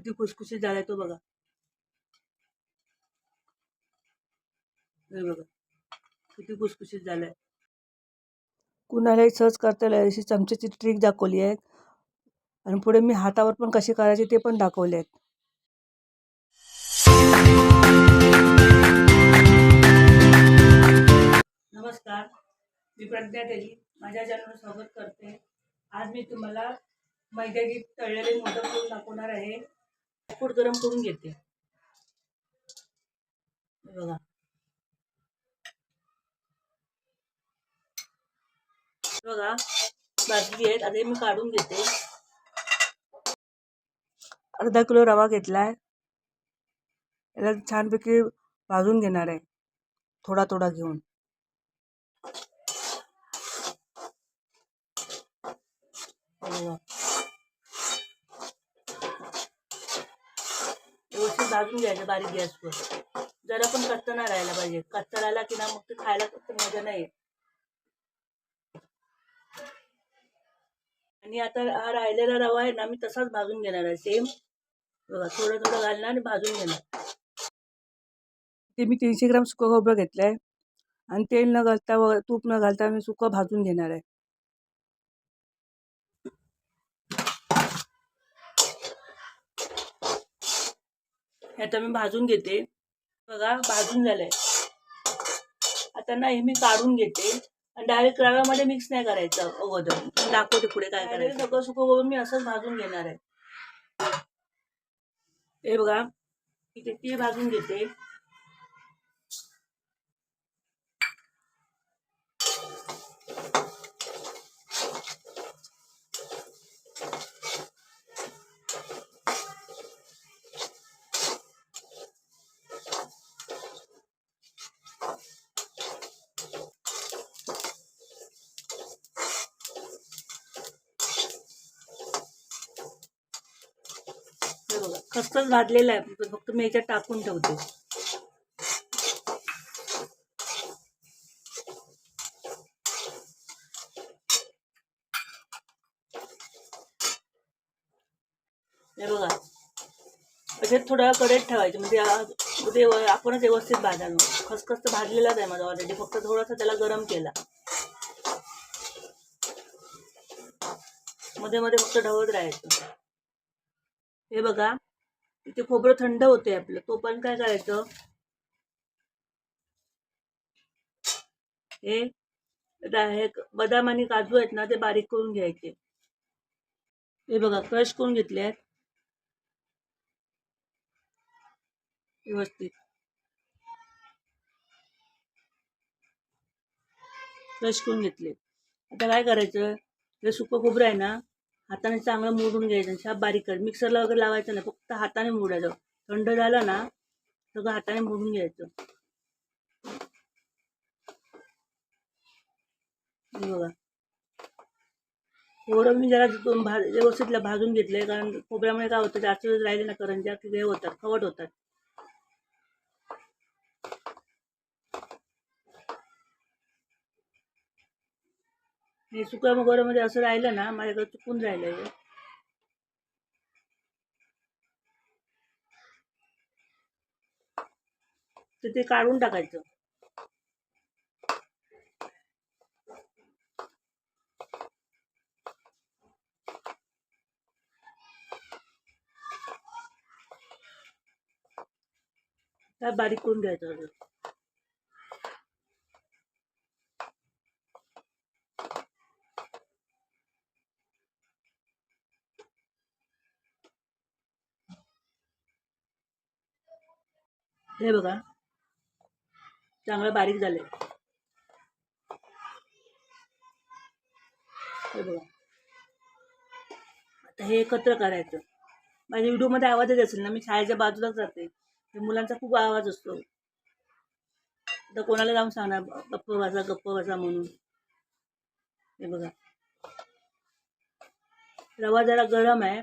किती खुसखुशीत झालाय तो बघा. हे बघा किती खुसखुशीत झालाय. कुणालाही सहज करता येईल अशी चमच्याची ट्रिक दाखवली आहे. आणि पुढे मी हातावर पण कशी करायची ते पण दाखवले आहेत. नमस्कार मी प्रज्ञा देवी माझ्या चॅनलवर स्वागत करते. आज मी तुम्हाला मैद्याची तळलेले मोदक करून दाखवणार आहे. फूड गरम करून घेते. बघा. बघा भाजली आहेत आता मी काढून घेते. अर्धा किलो रवा घेतलाय. याला छानपैकी भाजून घेणार आहे. थोडा थोडा घेऊन. बघा. भाजून घ्यायचं बारीक गॅसवर जरा पण कच्चा नाही राहायला पाहिजे. कच्चा राहिला की ना मग ते खायला फक्त मजा नाही आणि आता हा राहिलेला रवा आहे ना मी तसाच भाजून घेणार आहे सेम बघा थोडं थोडं घालणार आणि भाजून घेणार. ते मी तीनशे ग्राम सुकं खोबरं घेतलं आहे आणि तेल न घालता व तूप न घालता मी सुकं भाजून घेणार आहे. आता मी भाजून घेते. बघा भाजून झालंय. आता ना हे मी काढून घेते. आणि डायरेक्ट रव्यामध्ये मिक्स नाही करायचं अगोदर. दाखवते पुढे काय करायचं. सगळं सुकं करून मी असंच भाजून घेणार आहे. हे बघा इथे ती भाजून घेते हे बघा खसखस भाजलेला आहे. फक्त मी याच्यात टाकून ठेवते. हे बघा. असे थोडा कडेत ठेवायचे. म्हणजे ते आपणच व्यवस्थित भाजायला खसखस तर भाजलेलाच आहे माझा ऑलरेडी फक्त थोडासा त्याला गरम केला. मध्ये मध्ये फक्त ढवत राहायचं. हे बघा. तिथे खोबरं थंड होते आपलं. तो पण काय करायचं? हे बदाम आणि काजू आहेत ना ते बारीक करून घ्यायचे. हे बघा क्रश करून घेतले आहेत. व्यवस्थित. क्रश करून घेतले. आता काय करायचं? हे सुकं खोबरं आहे ना हाताने चांगलं मोडून घ्यायचं. शाप बारीक कर. मिक्सरला वगैरे लावायचं नाही. फक्त हाताने मोडायचं. थंड झालं ना सगळं हाताने मोडून घ्यायचं. बघा. एवढं मी जरा भाज व्यवस्थितला भाजून घेतलंय. कारण खोबऱ्यामुळे काय होतं जास्त वेळ राहिले ना करंज्या की हे होतात खवट होतात. मी सुक्या मध्ये असं राहिलं ना माझ्याकडे चुकून राहिलं हे. तर ते काढून टाकायचं. काय बारीक करून घ्यायचं हे बघा. चांगलं बारीक झालंय. हे बघा. आता हे एकत्र करायचं. माझ्या व्हिडिओमध्ये आवाज येत असेल ना मी शाळेच्या बाजूलाच जाते ते मुलांचा खूप आवाज असतो. आता कोणाला जाऊन सांगणार गप्प वाजा गप्प वाजा म्हणून. हे बघा. रवा जरा गरम आहे.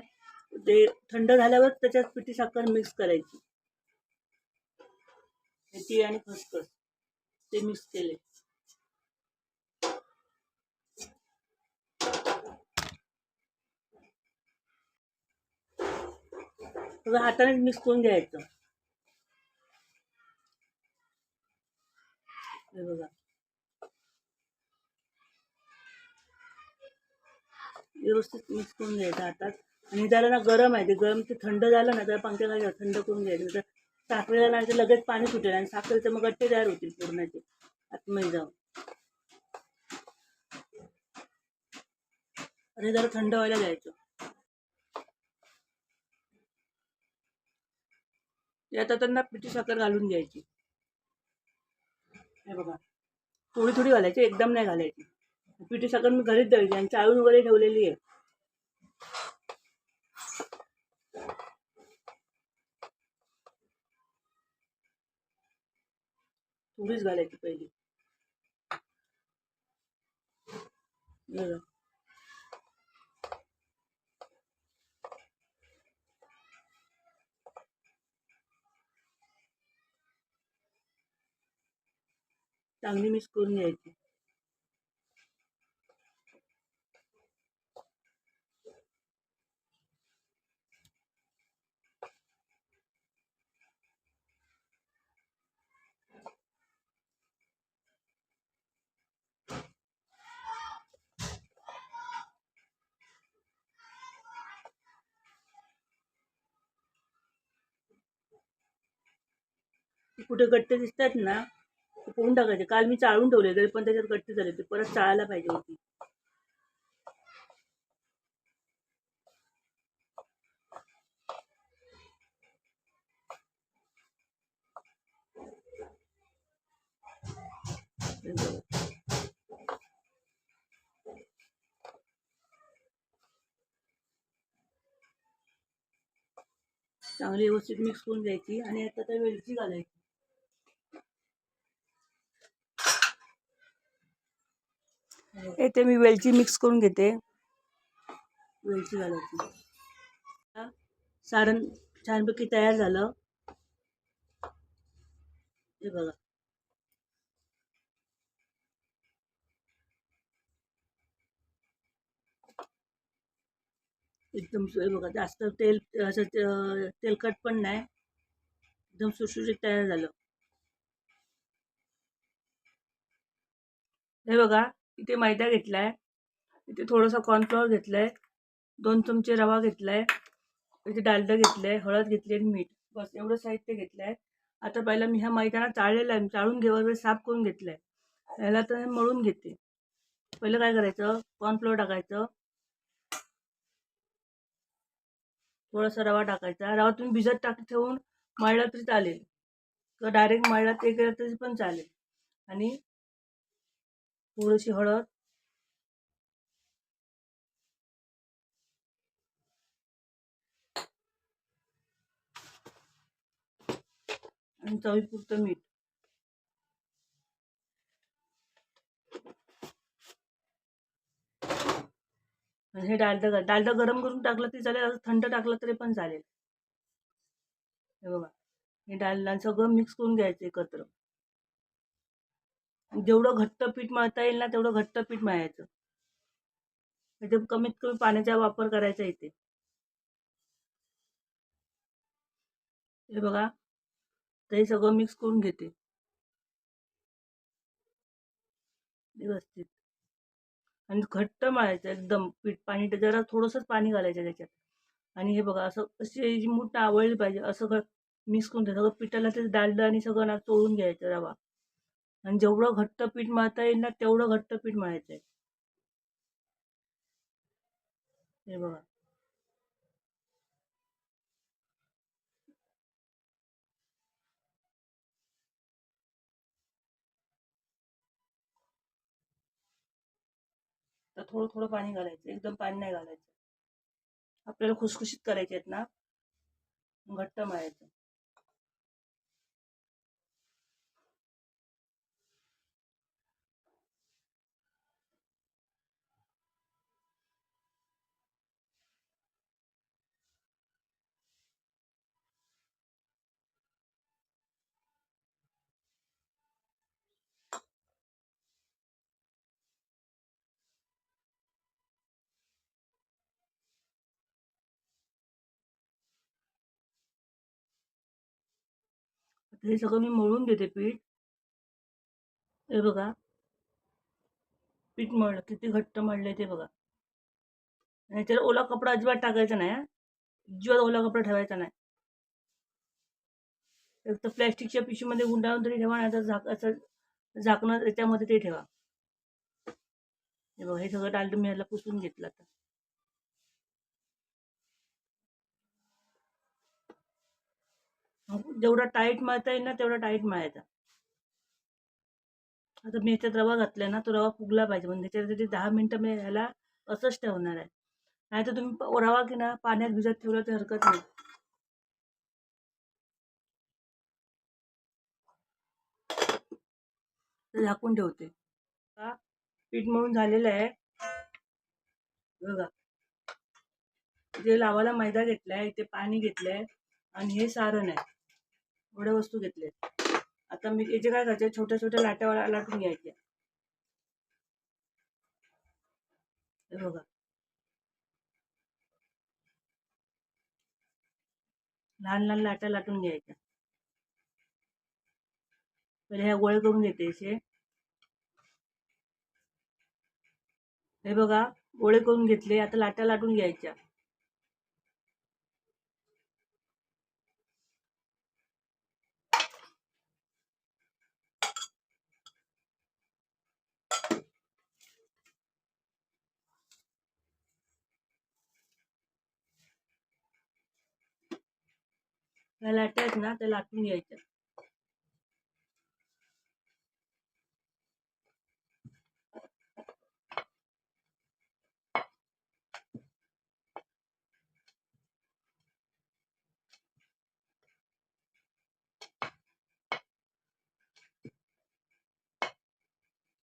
ते थंड झाल्यावर त्याच्यात पिठी साखर मिक्स करायची. मेथी आणि खसखस. ते मिक्स केले. सगळं हाताने मिक्स करून घ्यायचं. हे बघा. व्यवस्थित मिक्स करून घ्यायचं हातात. आणि त्याला ना गरम आहे ते गरम ते थंड झालं ना त्याला पंख्या थंड करून घ्यायचं. साखरेला नाही तर लगेच पाणी सुटेल आणि साखरेचं मग गट्टे तयार होतील पूर्णाचे आतमध्ये जाऊन. आणि जरा थंड व्हायला द्यायचं. ते त्यांना पिठी साखर घालून घ्यायची. हे बघा. थोडी थोडी घालायची एकदम नाही घालायची. पिठी साखर मी घरीच द्यायची आणि चाळून वगैरे ठेवलेली आहे. थोडीच घालायची पहिली. चांगली मिक्स करून घ्यायची. कुठे गट्टे दिसतात ना ते पोहून टाकायचे. काल मी चाळून ठेवले तरी पण त्याच्यात गट्टे झाले ते परत चाळायला पाहिजे होती. चांगली व्यवस्थित मिक्स करून घ्यायची आणि आता त्या वेलची घालायची. येते मी वेलची मिक्स घेते. वेलची घालायची. सारण छानपैकी तयार झालं. हे बघा. एकदम सु- बघा, जास्त तेल तेलकट पण एकदम सुटसुटीत तयार हे बघा. इथे मैदा घेतलाय. इथे थोडंसं कॉर्नफ्लॉवर घेतलं आहे दोन चमचे रवा घेतला आहे इथे डालदं घेतलं आहे हळद घेतली आणि मीठ. बस एवढं साहित्य घेतलं आहे आता पहिला मी ह्या मैदाना चाळलेला आहे. चाळून घेवर साफ करून घेतलं आहे ह्याला तर मळून घेते. पहिलं काय करायचं? कॉर्नफ्लॉवर टाकायचं. थोडासा रवा टाकायचा. रवा तुम्ही भिजत टाक ठेवून मळला तरी चालेल. किंवा डायरेक्ट मळला ते केलं तरी पण चालेल. आणि थोडीशी हळद. आणि चवीपुरतं मीठ. आणि हे डालडा डालडा गरम करून टाकलं तरी चालेल थंड टाकलं तरी पण चालेल. हे बघा हे डालडा सगळं मिक्स करून घ्यायचं एकत्र. जेवढं घट्ट पीठ मळता येईल ना तेवढं घट्ट पीठ मळायचं. म्हणजे कमीत कमी पाण्याचा वापर करायचा इथे. हे बघा ते सगळं मिक्स करून घेते. व्यवस्थित. आणि घट्ट मळायचं एकदम पीठ पाणी जरा थोडंसंच पाणी घालायचं त्याच्यात. आणि हे बघा असं अशी जी मूठ आवळली पाहिजे असं मिक्स करून घ्यायचं. सगळं पिठाला ते डालडं आणि सगळं ना चोळून घ्यायचं रवा. आणि जेवढं घट्ट पीठ मळता येईल ना तेवढं घट्ट पीठ मळायचं आहे. हे बघा. तर थोडं थोडं पाणी घालायचं एकदम पाणी नाही घालायचं. आपल्याला खुसखुशीत करायचे आहेत ना. घट्ट मळायचं. आता हे सगळं मी मळून देते पीठ. हे बघा. पीठ मळलं किती घट्ट मळलं ते बघा. आणि त्याला ओला कपडा अजिबात टाकायचा नाही अजिबात ओला कपडा ठेवायचा नाही. एक तर प्लॅस्टिकच्या पिशवीमध्ये गुंडाळून तरी ठेवा नाही तर झाक असं झाकणं त्याच्यामध्ये ते ठेवा. हे बघा हे सगळं डालडू मी ह्याला पुसून घेतलं आता. जेवढा टाईट मळता येईल ना तेवढा टाईट मळायचा. आता मी ह्याच्यात रवा घातलाय ना तो रवा फुगला पाहिजे. म्हणजे त्याच्यासाठी दहा मिनटं मी ह्याला असंच ठेवणार आहे. नाही तर तुम्ही रवा की ना पाण्यात भिजत ठेवलं तर हरकत नाही. झाकून ठेवते. का पीठ मळून झालेलं आहे. बघा. जे लावायला मैदा घेतलाय इथे पाणी घेतलंय आणि हे सारण आहे. थोड्या वस्तू घेतल्या. आता मी याचे काय करायचे छोट्या छोट्या लाट्या लाटून घ्यायच्या. हे बघा. लहान लहान लाट्या लाटून घ्यायच्या. पहिले ह्या गोळे करून घेते असे. हे बघा गोळे करून घेतले आता लाट्या लाटून घ्यायच्या. ह्या लाट्या आहेत ना त्या लाटून घ्यायच्या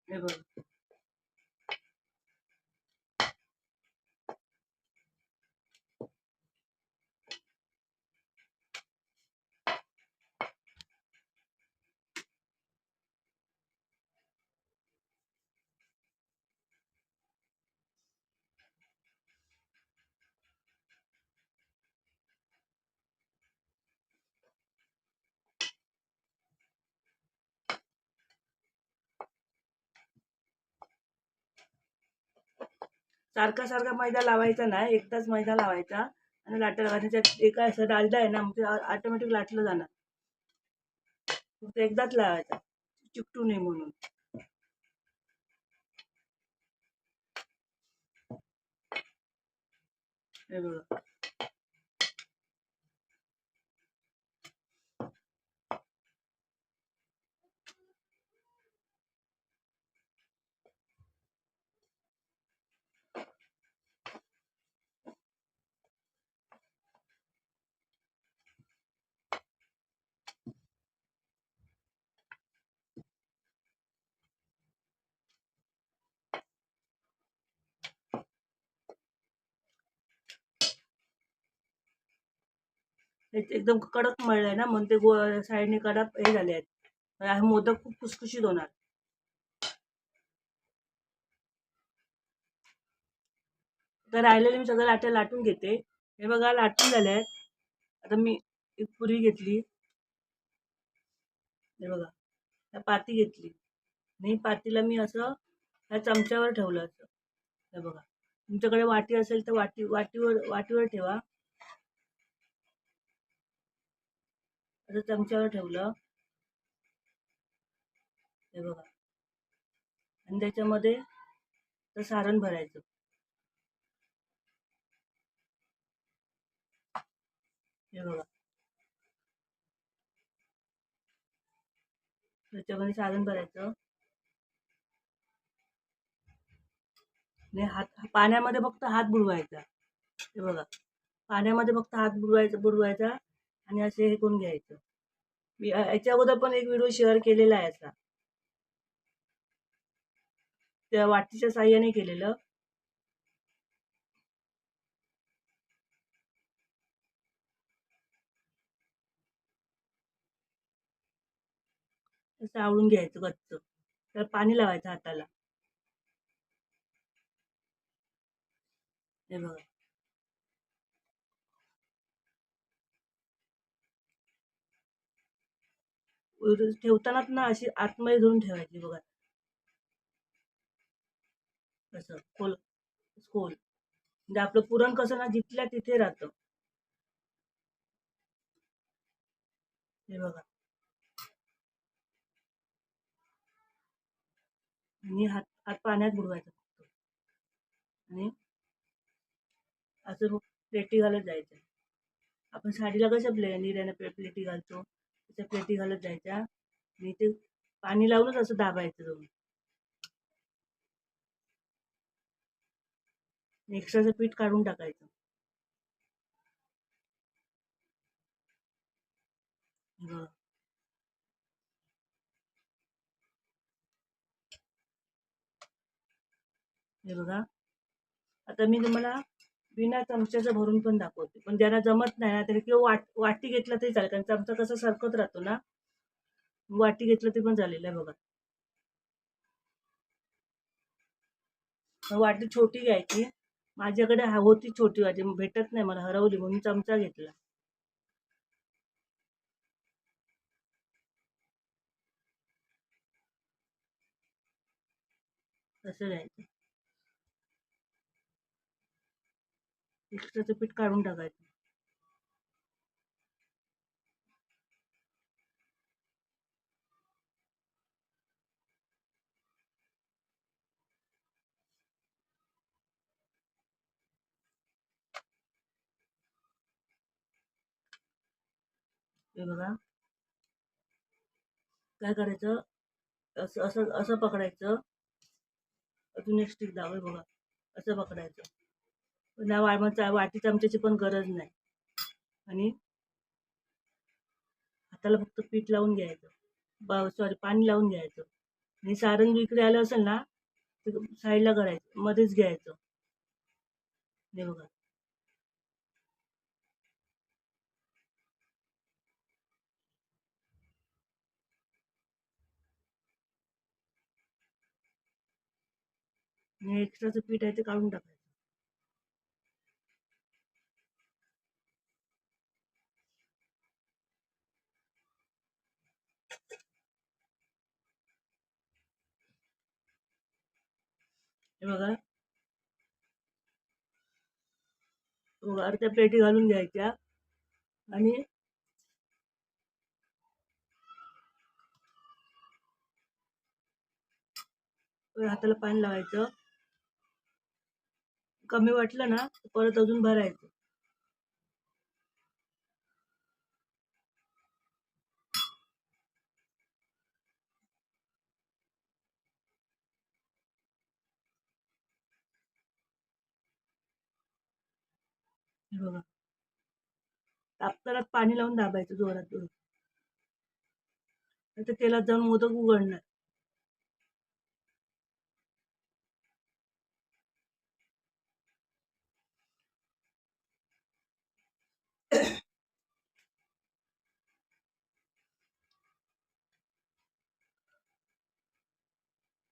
हे बघ. सारखा सारखा मैदा लावायचा नाही एकदाच मैदा लावायचा आणि लाटा लावायचा एका असं डालडा आहे ना मग ऑटोमॅटिक लाटलं जाणार. फक्त एकदाच लावायचा. चिकटू नये म्हणून. हे बघा. एकदम कडक मळलंय ना म्हणून ते गो साईडने कडक हे झाले आहेत. मोदक खूप खुसखुशीत होणार. तर राहिलेले मी सगळं लाट्या लाटून घेते. हे बघा लाटून झाले आहेत आता मी एक पुरी घेतली. हे बघा ह्या पाती घेतली. आणि पातीला मी असं ह्या चमच्यावर ठेवलं असं. हे बघा तुमच्याकडे वाटी असेल तर वाटी वाटीवर वाटीवर ठेवा. असं चमच्यावर ठेवलं. हे बघा. आणि त्याच्यामध्ये तर सारण भरायचं. हे बघा. त्याच्यामध्ये सारण भरायचं. आणि हात पाण्यामध्ये फक्त हात बुडवायचा. हे बघा. पाण्यामध्ये फक्त हात बुडवायचा बुडवायचा. आणि असे हे करून घ्यायचं. मी याच्या अगोदर पण एक व्हिडिओ शेअर केलेला आहे असा. त्या वाटीच्या साह्याने केलेलं. असं आवळून घ्यायचं गच्च. तर पाणी लावायचं हाताला. हे बघा. ठेवतानाच ना अशी आतमध्ये धरून ठेवायची बघा. कसं खोल खोल. म्हणजे आपलं पुरण कसं ना जिथल्या तिथे राहतं. हे बघा. आणि हात हात पाण्यात बुडवायचं फक्त. आणि असं प्लेटी घालत जायचं. आपण साडीला कसं प्ले निर्याने प्लेटी घालतो? त्याच्या पेटी घालत जायच्या. आणि ते पाणी लावलंच असं दाबायचं जाऊन. एक्स्ट्राचं पीठ काढून टाकायचं. हे बघा. आता मी तुम्हाला बिना चमच्याचं भरून पण दाखवते. पण ज्यांना जमत नाही ना तरी किंवा वाट वाटी घेतला तरी चालेल. कारण चमचा कसा सरकत राहतो ना वाटी घेतलं तरी पण चालेल आहे बघा. वाटी छोटी घ्यायची. माझ्याकडे होती छोटी वाटी भेटत नाही मला हरवली म्हणून चमचा घेतला. तसं घ्यायचं. एक्स्ट्राचं पीठ काढून टाकायचं. हे बघा. काय करायचं? असं असं असं पकडायचं. अजून एक स्टिक दावे बघा. असं पकडायचं. ना वाळमचा वाटी चमच्याची पण गरज नाही. आणि हाताला फक्त पीठ लावून घ्यायचं. बा सॉरी पाणी लावून घ्यायचं. आणि सारण इकडे आलं असेल ना ते साईडला करायचं. मध्येच घ्यायचं. हे बघा. एक्स्ट्राचं पीठ आहे ते काढून टाकायचं. हे बघा. बघा अर्ध्या प्लेटी घालून घ्यायच्या. आणि हाताला पाणी लावायचं. कमी वाटलं ना परत अजून भरायचं. हे बघा. तापतानात पाणी लावून दाबायचं जोरात जोरात. नाही तर तेलात जाऊन मोदक उघडणार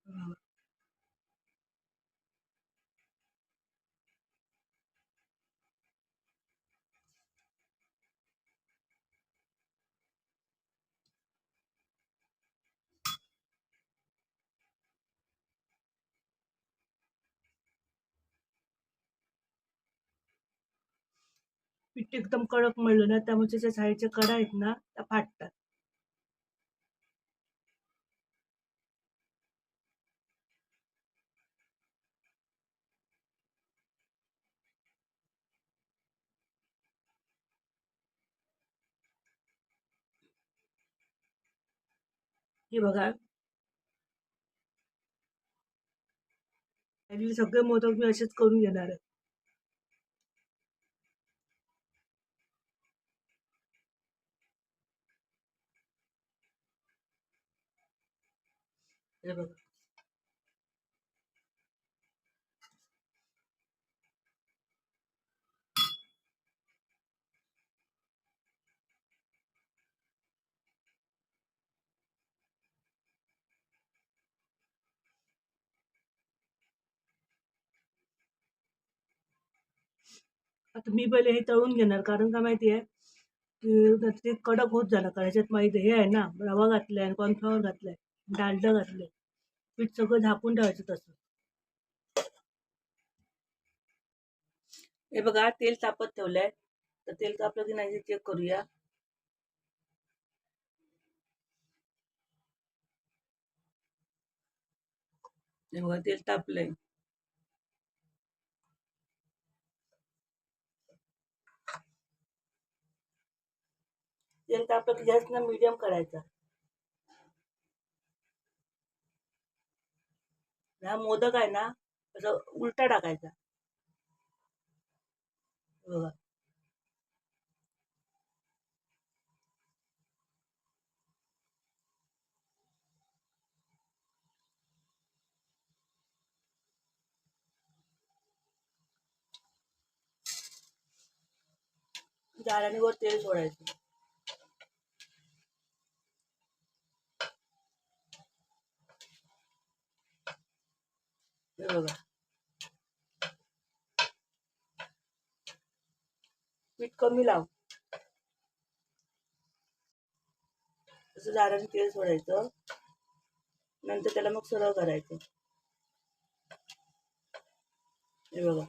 बघा. पीठ एकदम कडक मळलं ना त्यामुळे त्याच्या साईडच्या कडा आहेत ना त्या फाटतात. हे बघा. आणि सगळे मोदक मी असेच करून घेणार आहे. हे बघ. आता मी पहिले हे तळून घेणार कारण का माहिती आहे? की ते कडक होत झालं कारण ह्याच्यात माहिती हे आहे ना रवा घातलाय आणि कॉर्नफ्लॉवर घातलाय. डालडं घातलंय. पीठ सगळं झाकून ठेवायचं तसं. हे बघा तेल तापत ठेवलंय. तर तेल तापलं की नाही चेक करूया. हे बघा तेल तापलंय. तेल तापलं की जास्त ना मीडियम करायचा. हा मोदक आहे ना असं उलटा टाकायचा. बघा. जाळ्याने वर तेल सोडायचं. हे बघा. पीठ कमी लाव असं झाडाने तेल सोडायचं. नंतर त्याला मग सरळ करायचं. हे बघा.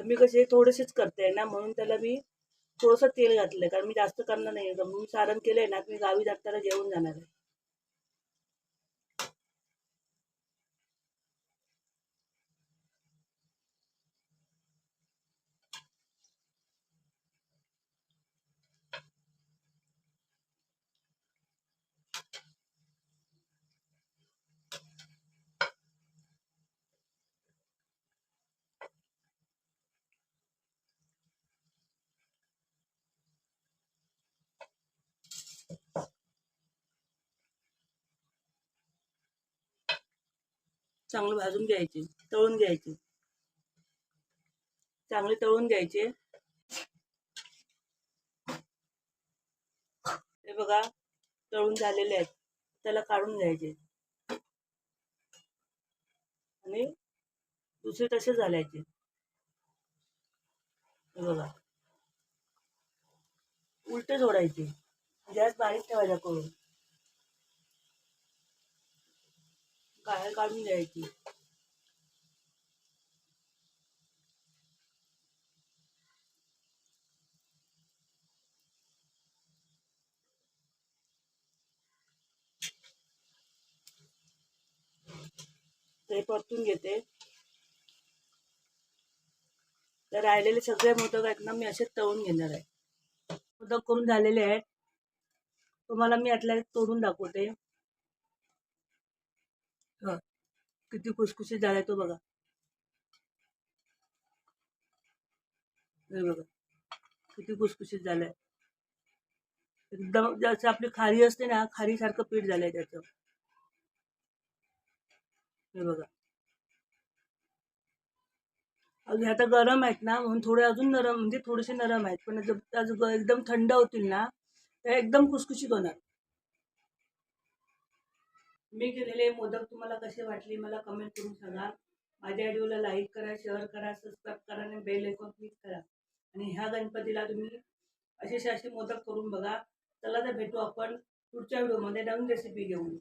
आता मी कसे थोडेसेच करते ना म्हणून त्याला मी थोडंसं तेल घातलंय. कारण मी जास्त करणार नाही मी सारण केलंय ना मी गावी जाताना जेवून जाणार आहे. चांगलं भाजून घ्यायचे तळून घ्यायचे. चांगले तळून घ्यायचे. हे बघा तळून झालेले आहेत. त्याला काढून घ्यायचे. आणि दुसरे तसे झालायचे. हे बघा. उलटे जोडायचे. गॅस बारीक ठेवायचा करून. बाहेर काढून घ्यायची ते परतून घेते. तर राहिलेले सगळे मोदक आहेत ना मी असे तळून घेणार आहे. मोदक करून झालेले आहेत तुम्हाला मी यातल्या तोडून दाखवते हं. किती खुसखुशीत झालाय तो बघा. हे बघा किती खुसखुशीत झालाय. एकदम जसं आपली खारी असते ना खारी सारखं पीठ झालंय त्याचं. हे बघा. अजून आता गरम आहेत ना म्हणून थोडे अजून नरम म्हणजे थोडेसे नरम आहेत. पण एकदम थंड होतील ना तर एकदम खुसखुशीत होणार. मी केलेले मोदक तुम्हाला कसे वाटले मला कमेंट करून सांगा. माझ्या व्हिडिओला लाईक करा शेअर करा सबस्क्राईब करा आणि बेल ऐकून क्लिक करा. आणि ह्या गणपतीला तुम्ही असे असे मोदक करून बघा. चला तर भेटू आपण पुढच्या व्हिडिओमध्ये नवीन रेसिपी घेऊन.